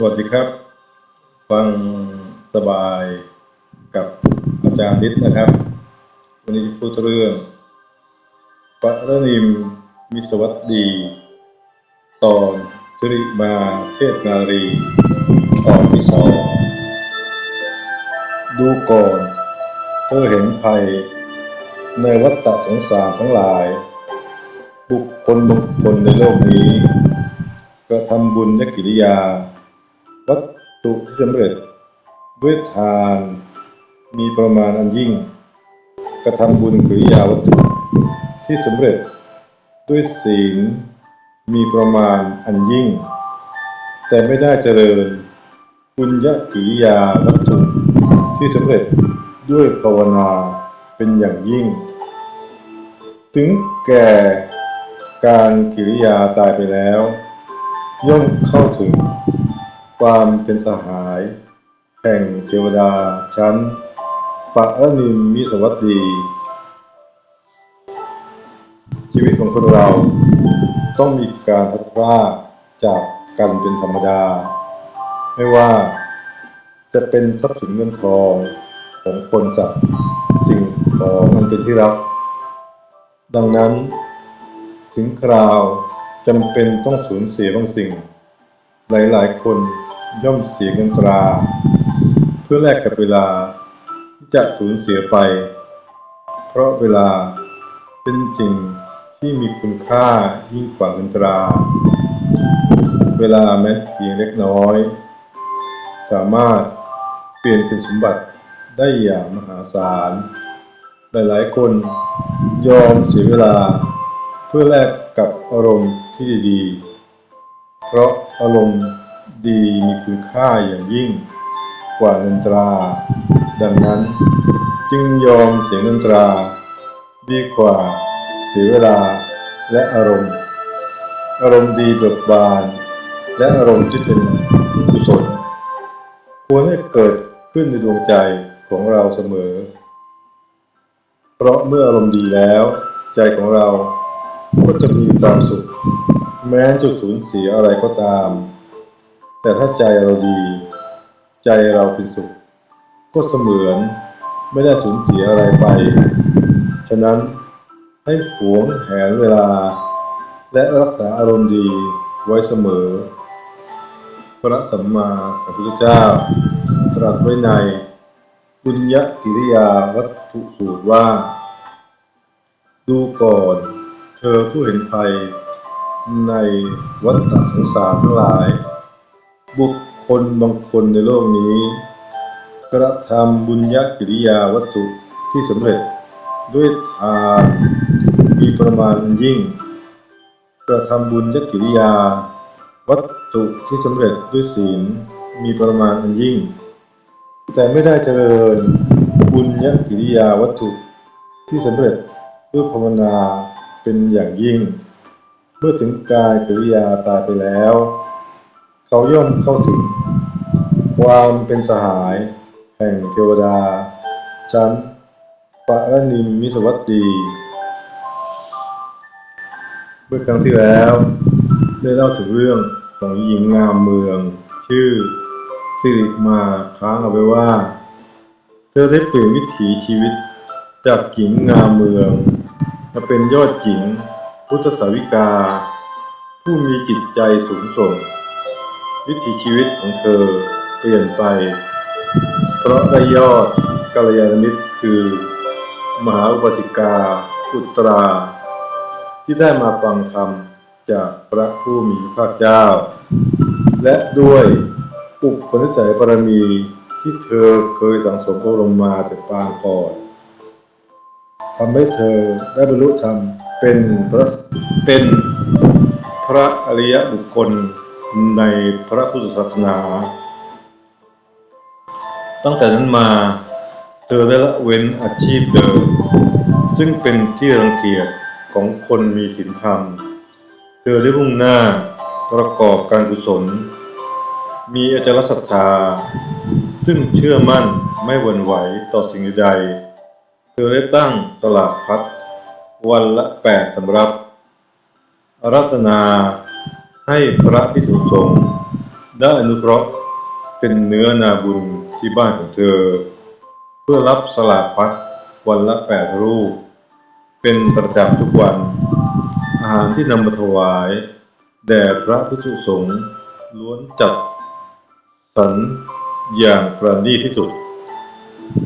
สวัสดีครับ ฟังสบายกับอาจารย์นิดนะครับ วันนี้พูดเรื่องปรนิมมิสวัสดี ตอนจริมาเทศนารี ตอนที่สองดูก่อนเธอเห็นภัย ในวัฏฏสงสารทั้งหลาย บุคคลบุคคลในโลกนี้ กระทำบุญและกิริยา วัตถุที่สำเร็จ ด้วยทานมีประมาณอันยิ่ง กระทำบุญกิริยาวัตถุที่สำเร็จ ด้วยศีลมีประมาณอันยิ่ง แต่ไม่ได้เจริญบุญญกิริยาวัตถุที่สำเร็จด้วยภาวนาเป็นอย่างยิ่ง ถึงแก่การกิริยาตายไปแล้ว ย่อมเข้าถึง ความเป็นสหาย แห่งเทวดาชั้นปะรนิมมิสวัสดี ชีวิตของคนเราต้องมีการพัดพราจากกันเป็นธรรมดา ไม่ว่าจะเป็นทรัพย์สินเงินทองของคนสัตว์สิ่งของมันเป็นที่รัก ดังนั้น ถึงคราวจำเป็นต้องสูญเสียบางสิ่ง หลายๆ คน ย่อมเสียเงินตรา เพื่อแลกกับเวลาที่จะสูญเสียไป เพราะเวลาเป็นสิ่งที่มีคุณค่ายิ่งกว่าเงินตรา เวลาแม้เพียงเล็กน้อย สามารถเปลี่ยนเป็นสมบัติได้อย่างมหาศาล หลายๆคนยอมเสียเวลาเพื่อแลกกับอารมณ์ที่ดี เพราะอารมณ์ ดีมีคุณค่าอย่างยิ่ง กว่าเงินตรา ดังนั้น จึงยอมเสียเงินตรา ดีกว่าเสียเวลาและอารมณ์ อารมณ์ดีเบิกบาน และอารมณ์ที่เป็นกุศลควรให้เกิดขึ้นในดวงใจของเราเสมอ เพราะเมื่ออารมณ์ดีแล้ว ใจของเราก็จะมีความสุข แม้จะสูญเสียอะไรก็ตาม แต่ถ้าใจเราดี ใจเราเป็นสุข ก็เสมือนไม่ได้สูญเสียอะไรไป ฉะนั้นให้หวงแหนเวลา และรักษาอารมณ์ดีไว้เสมอ พระสัมมาสัมพุทธเจ้า ตรัสไว้ในบุญญกิริยาวัตถุสูตรว่า ดูก่อน เธอผู้เห็นภัยในวัฏฏสงสารทั้งหลาย บุคคลบางคนในโลกนี้ กระทำบุญญกิริยาวัตถุที่สำเร็จด้วยทานมีประมาณยิ่ง กระทำบุญญกิริยา วัตถุที่สำเร็จด้วยศีลมีประมาณอันยิ่ง แต่ไม่ได้เจริญบุญญกิริยาวัตถุที่สำเร็จด้วยภาวนาเป็นอย่างยิ่ง เมื่อถึงกายกิริยาตายไปแล้ว เขาย่อมเข้าถึง ความเป็นสหาย แห่งเทวดา ชั้นปะระนิมมิสวัตดีเมื่อครั้งที่แล้ว ได้เล่าถึงเรื่องของหญิงงามเมือง ชื่อสิริมาค้างเอาไว้ว่า เธอได้เปลี่ยนวิถีชีวิตจากหญิงงามเมืองมาเป็นยอดหญิง พุทธสาวิกา ผู้มีจิตใจสูงส่ง วิถีชีวิตของเธอเปลี่ยนไป เพราะได้ยอดกัลยาณมิตรคือ มหาอุบาสิกาอุตรา ที่ได้มาฟังธรรมจากพระผู้มีพระเจ้า และด้วยอุปนิสัยบารมีที่เธอเคยสังสมอบรมมาแต่ปางก่อนทำให้เธอได้บรรลุธรรมเป็นพระเป็นพระอริยบุคคล ในพระพุทธศาสนา ตั้งแต่นั้นมาเธอได้ละเว้นอาชีพเดิม ซึ่งเป็นที่รังเกียจของคนมีศีลธรรม เธอได้มุ่งหน้าประกอบการกุศล มีอาจารศรัทธา ซึ่งเชื่อมั่นไม่หวั่นไหวต่อสิ่งใด เธอได้ตั้งตลาดพัดวันละแปดสำรับรัตนา ให้พระพิสุสงฆ์ได้อนุเคราะห์เป็นเนื้อนาบุญที่บ้านของเธอ เพื่อรับสลากพัดวันละแปดรูป เป็นประจำทุกวัน อาหารที่นำมาถวาย แด่พระภิกษุสงฆ์ล้วนจัดสรรอย่างประณีตที่สุด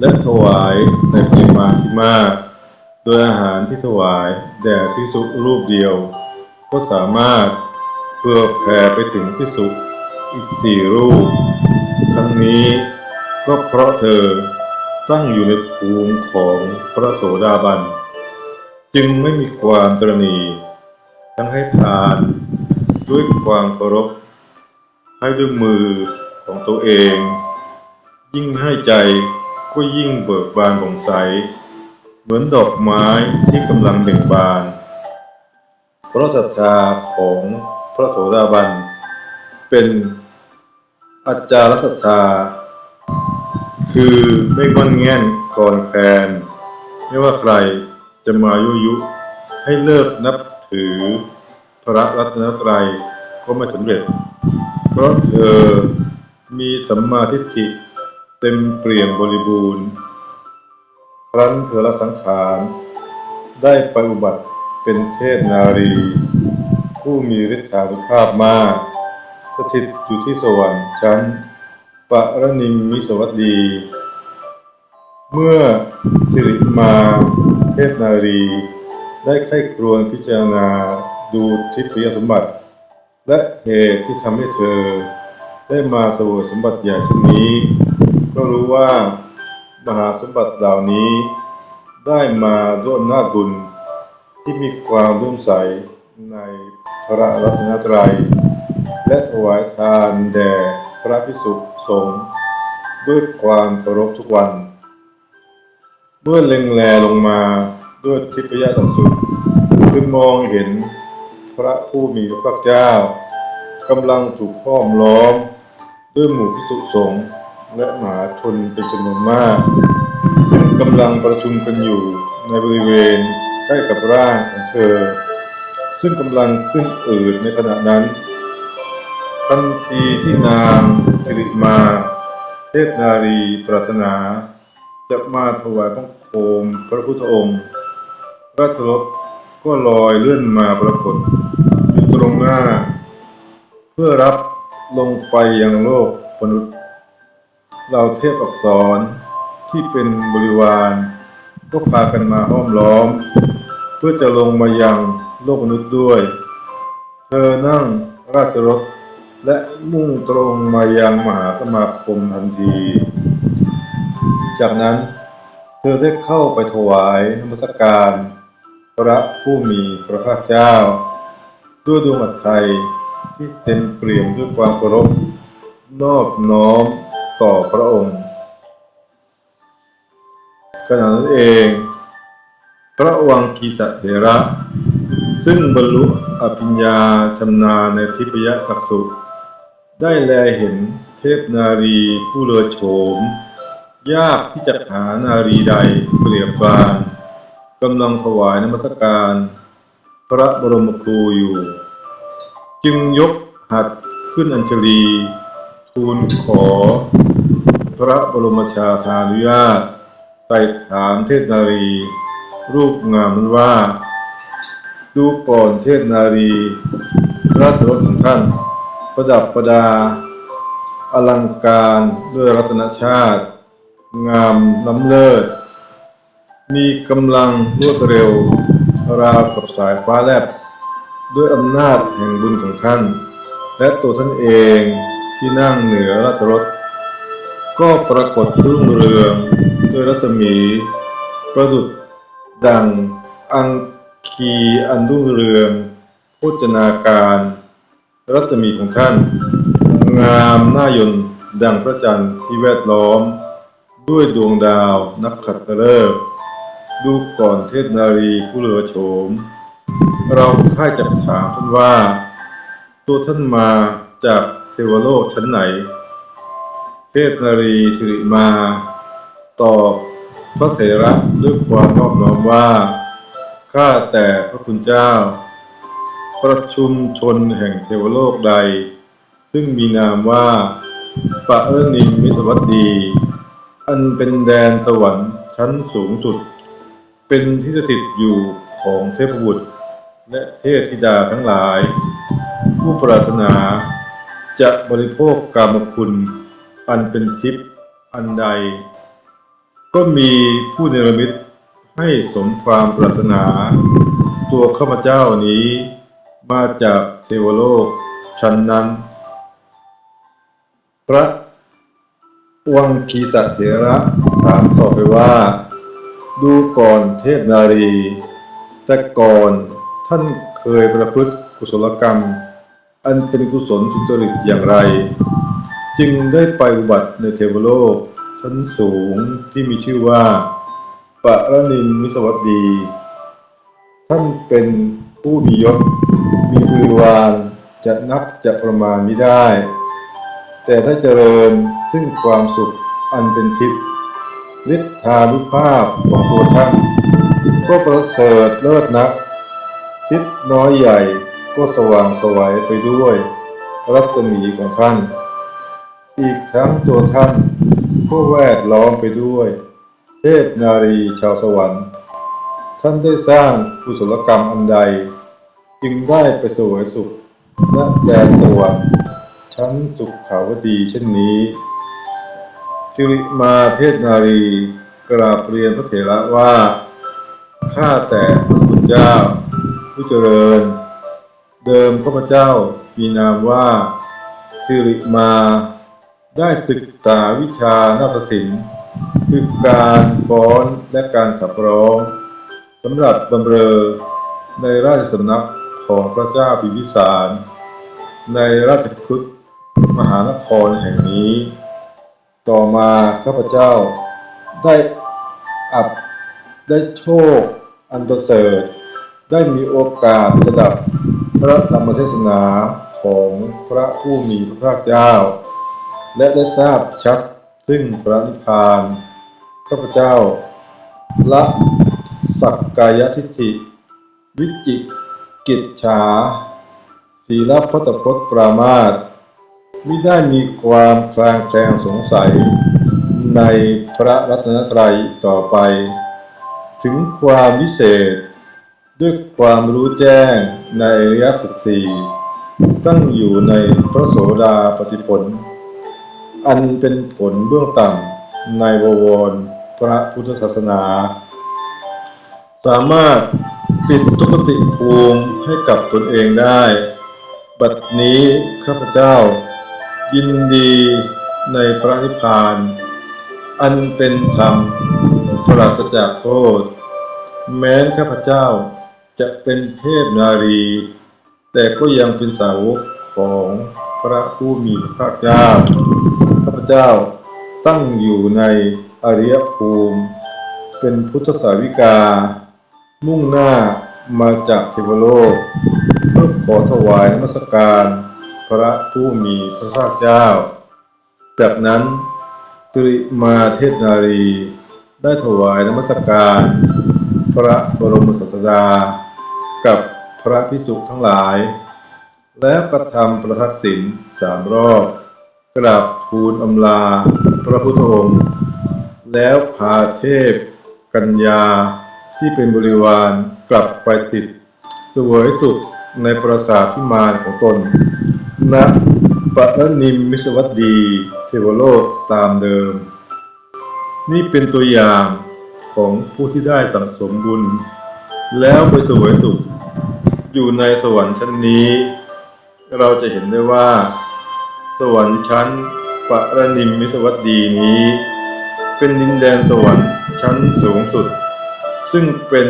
และถวายในปริมาณที่มาก โดยอาหารที่ถวายแด่พิสุรูปเดียว ก็สามารถ พื่อแผ่ไปถึงพิสุอีกสี่รูป ทั้งนี้ก็เพราะเธอตั้งอยู่ในภูมิของพระโสดาบัน จึงไม่มีความตรณีทั้งให้ทานด้วยความเคารพ ให้ด้วยมือของตัวเอง ยิ่งให้ใจก็ยิ่งเบิกบานผ่องใส เหมือนดอกไม้ที่กำลังเบ่งบาน เพราะศรัทธาของ พระโสดาบัน เป็นอาจารศรัทธา คือไม่งอนแง่นกรอนแคลนไม่ว่าใครจะมายุยุให้เลิกนับถือพระรัตนตรัยก็ไม่สำเร็จ เพราะเธอมีสัมมาทิฏฐิเต็มเปลี่ยมบริบูรณ์ ครั้นเธอละสังขาร ได้ไปอุบัติเป็นเทพนารี ผู้มีฤทธานุภาพมาก สถิตอยู่ที่สวรรค์ชั้นปรนิมมิสวัสดี เมื่อสิริมาเทพนารี ได้ไข้ครวญพิจารณาดูทิพยสมบัติ และเหตุที่ทำให้เธอ ได้มาสวยสมบัติใหญ่เช่นนี้ ก็รู้ว่ามหาสมบัติเหล่านี้ ได้มาด้วยอำนาจบุญที่มีความรุ่มใสใน พระรัตนตรัย และถวายทานแด่พระพิสุสงฆ์ด้วยความเคารพทุกวัน เมื่อเล็งแลลงมาด้วยทิพยจักษุคือมองเห็นพระผู้มีพระเจ้ากำลังถูกห้อมล้อม ด้วยหมู่พิสุสงฆ์และมหาชนเป็นจำนวนมาก ซึ่งกำลังประชุมกันอยู่ในบริเวณใกล้กับร่างของเธอ ซึ่งกำลังขึ้นอืดในขณะนั้น ทันทีที่นางสิริมาเทพนารีปรารถนา จะมาถวายบังคมพระพุทธองค์ราชรถก็ลอยเลื่อนมาปรากฏอยู่ตรงหน้า เพื่อรับลงไปยังโลกมนุษย์เราเทพอักษรที่เป็นบริวารก็พากันมาห้อมล้อม พื่อจะลงมายังโลกมนุษย์ด้วย เธอนั่งราชรถและมุ่งตรงมายังมหาสมาคมทันที จากนั้นเธอได้เข้าไปถวายนมัสการพระผู้มีพระภาคเจ้า ด้วยดวงอัตไทยที่เต็มเปี่ยมด้วยความเคารพนอบน้อมต่อพระองค์ขณะนั้นเอง พระวังคีสเถระ ซึ่งบรรลุอภิญญาชำนาญในทิพยจักษุได้แลเห็นเทพนารีผู้เลอโฉม ยากที่จะหานารีใดเปรียบปานกำลังถวายนมัสการ พระบรมครูอยู่ จึงยกหัดขึ้นอัญชลี ทูลขอ พระบรมชาสานุญาตไต่ถามเทพนารี รูปงามนั้นว่า ดูก่อนเทพนารี ราชรถของท่าน ประดับประดา อลังการด้วยรัตนชาติ งามล้ำเลิศ มีกำลังรวดเร็ว ราวกับสายฟ้าแลบ ด้วยอำนาจแห่งบุญของท่าน และตัวท่านเองที่นั่งเหนือราชรถ ก็ปรากฏรุ่งเรืองด้วยรัศมี ประดุจ ดังอังคีอันรุ่งเรืองโภชนาการ รัศมีของท่าน งามน่ายนดังพระจันทร์ที่แวดล้อม ด้วยดวงดาวนับขัดฤกษ์ดูก่อนเทพนารีผู้เหลือโฉม เราค่ายจับถามท่านว่า ตัวท่านมาจากเทวโลกชั้นไหน เทพนารีสิริมา ตอบ พระเถระด้วยความนอบน้อมว่า ข้าแต่พระคุณเจ้า ประชุมชนแห่งเทวโลกใด ซึ่งมีนามว่าปะเอนิมมิสวัสดี อันเป็นแดนสวรรค์ชั้นสูงสุด เป็นที่สถิตอยู่ของเทพบุตร และเทพธิดาทั้งหลาย ผู้ปรารถนาจะบริโภคกามคุณ อันเป็นทิพย์อันใด ก็มีผู้เนรมิตให้สมความปรารถนา ตัวข้าพเจ้านี้ มาจากเทวโลกชั้นนั้น พระวังคีสัตเถระถามต่อไปว่า ดูก่อนเทพนารี แต่ก่อนท่านเคยประพฤติกุศลกรรม อันเป็นกุศลสุจริตอย่างไร จึงได้ไปอุบัติในเทวโลก ชั้นสูงที่มีชื่อว่าประนิมมิสวัสดี ท่านเป็นผู้มียศมีบริวารจะนับจะประมาณไม่ได้ แต่ถ้าเจริญซึ่งความสุขอันเป็นทิพย์ฤทธานุภาพของตัวท่านก็ประเสริฐเลิศนัก ทิศน้อยใหญ่ก็สว่างสวัยไปด้วย รัศมีของท่าน อีกทั้งตัวท่าน ก็แวดล้อมไปด้วย เทพนารีชาวสวรรค์ ท่านได้สร้างกุศลกรรมอันใด จึงได้ไปสวยสุขณแดนสวรรค์ชั้นสุขขาวดีเช่นนี้สิริมาเทพนารีกราบเรียนพระเถระว่า ข้าแต่พระคุณเจ้า ผู้เจริญ เดิมข้าพเจ้ามีนามว่าสิริมา ได้ศึกษาวิชานาฏศิลป์คือการฟ้อนและการขับร้องสำหรับบำเรอในราชสำนักของพระเจ้าพิมพิสาร ในราชคฤห์มหานครแห่งนี้ ต่อมาข้าพเจ้าได้อับได้โชคอันประเสริฐได้มีโอกาสสดับพระธรรมเทศนาของพระผู้มีพระภาคเจ้า และได้ทราบชัดซึ่งพระนิพพานข้าพเจ้า ละสักกายทิฏฐิ วิจิกิจฉาศีลพัตพจน์ปรามาสมิได้มีความคลางแคลงสงสัย ในพระรัตนตรัยต่อไป ถึงความวิเศษ ด้วยความรู้แจ้งในอริยสัจสี่ตั้งอยู่ในพระโสดาปฏิผล อันเป็นผลเบื้องต่ำในบวรพระพุทธศาสนา สามารถปิดทุกขติภูมิให้กับตนเองได้ บัดนี้ข้าพเจ้า ยินดีในพระนิพพาน อันเป็นธรรมปราศจากโทษ แม้นข้าพเจ้าจะเป็นเทพนารี แต่ก็ยังเป็นสาวกของ ระผู้มีพระเจ้า ข้าพเจ้าตั้งอยู่ในอริยภูมิ เป็นพุทธสาวิกา มุ่งหน้ามาจากเทวโลกเพื่อขอถวายนมัสการพระผู้มีพระภาคเจ้า จากนั้นสิริมาเทศนารี ได้ถวายนมัสการ พระบรมศาสดา กับพระพิสุทั้งหลาย แล้วกระทำประทักษิณสามรอบกราบทูลอำลาพระพุทธองค์ แล้วพาเทพกัญญาที่เป็นบริวารกลับไปติดสวยสุขในปราสาทพิมานของตนณปะนิมมิสวัสดีเทวโลกตามเดิม นี่เป็นตัวอย่างของผู้ที่ได้สังสมบุญ แล้วไปสวยสุข อยู่ในสวรรค์ชั้นนี้ เราจะเห็นได้ว่า สวรรค์ชั้นปรนิมมิสวัสดีนี้ เป็นดินแดนสวรรค์ชั้นสูงสุด ซึ่งเป็น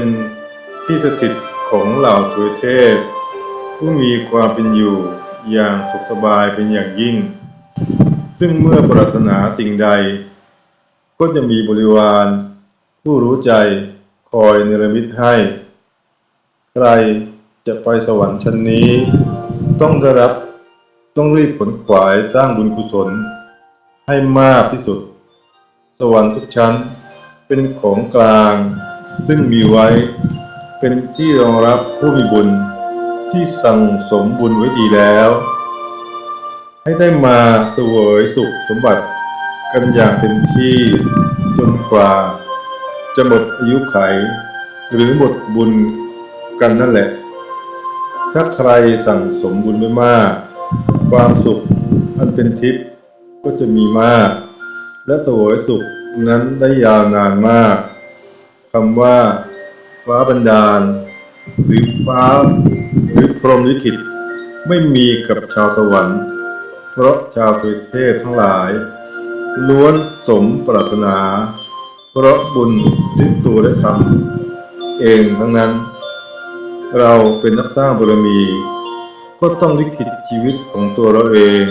ที่สถิตของเหล่าทวยเทพ ผู้มีความเป็นอยู่อย่างสุขสบายเป็นอย่างยิ่ง ซึ่งเมื่อปรารถนาสิ่งใด ก็จะมีบริวาร ผู้รู้ใจคอยเนรมิตให้ ใครจะไปสวรรค์ชั้นนี้ ต้องได้รับต้องรีบขนขวายสร้างบุญกุศล ให้มากที่สุด สวรรค์ทุกชั้นเป็นของกลาง ซึ่งมีไว้เป็นที่รองรับผู้มีบุญที่สั่งสมบุญไว้ดีแล้ว ให้ได้มาเสวยสุขสมบัติกันอย่างเต็มที่จนกว่า จะหมดอายุไข หรือหมดบุญกันนั่นแหละ ถ้าใครสั่งสมบุญไม่มาก ความสุขอันเป็นทิพย์ก็จะมีมาก และสวยสุขนั้นได้ยาวนานมากคำว่า ฟ้าบันดาล หรือฟ้าหรือพรหมลิขิต ไม่มีกับชาวสวรรค์ เพราะชาวสุเทพทั้งหลาย ล้วนสมปรารถนา เพราะบุญที่ตัวได้ทำเองทั้งนั้น เราเป็นนักสร้างบารมี ก็ต้องลิขิตชีวิตของตัวเราเอง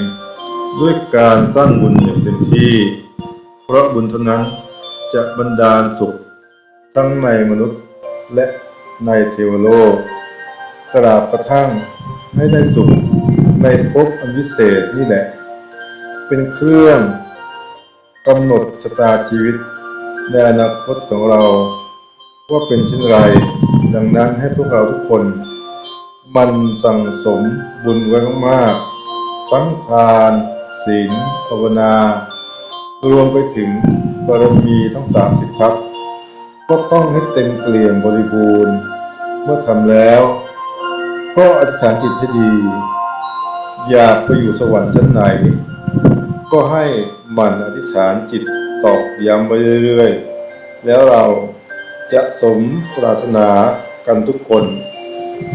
ด้วยการสร้างบุญอย่างเต็มที่ เพราะบุญเท่านั้นจะบันดาลสุขทั้งในมนุษย์และในเทวโลกตราบกระทั่งให้ได้สุขในภพอันวิเศษนี่แหละ เป็นเครื่องกำหนดชะตาชีวิตในอนาคตของเรา ว่าเป็นเช่นไร ดังนั้นให้พวกเราทุกคน มันสั่งสมบุญไว้มากๆทั้งทานศีลภาวนา รวมไปถึงบารมีทั้งสามสิบทัศก็ต้องให้เต็มเกลี่ยมบริบูรณ์ เมื่อทำแล้ว ก็อธิษฐานจิตให้ดี อยากไปอยู่สวรรค์ชั้นไหน ก็ให้มันอธิษฐานจิตตอกย้ำไปเรื่อยๆ แล้วเราจะสมปรารถนา กันทุกคน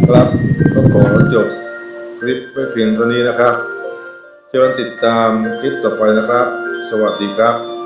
ครับก็ขอจบคลิปไว้เพียงเท่านี้นะครับเชิญติดตามคลิปต่อไปนะครับ สวัสดีครับ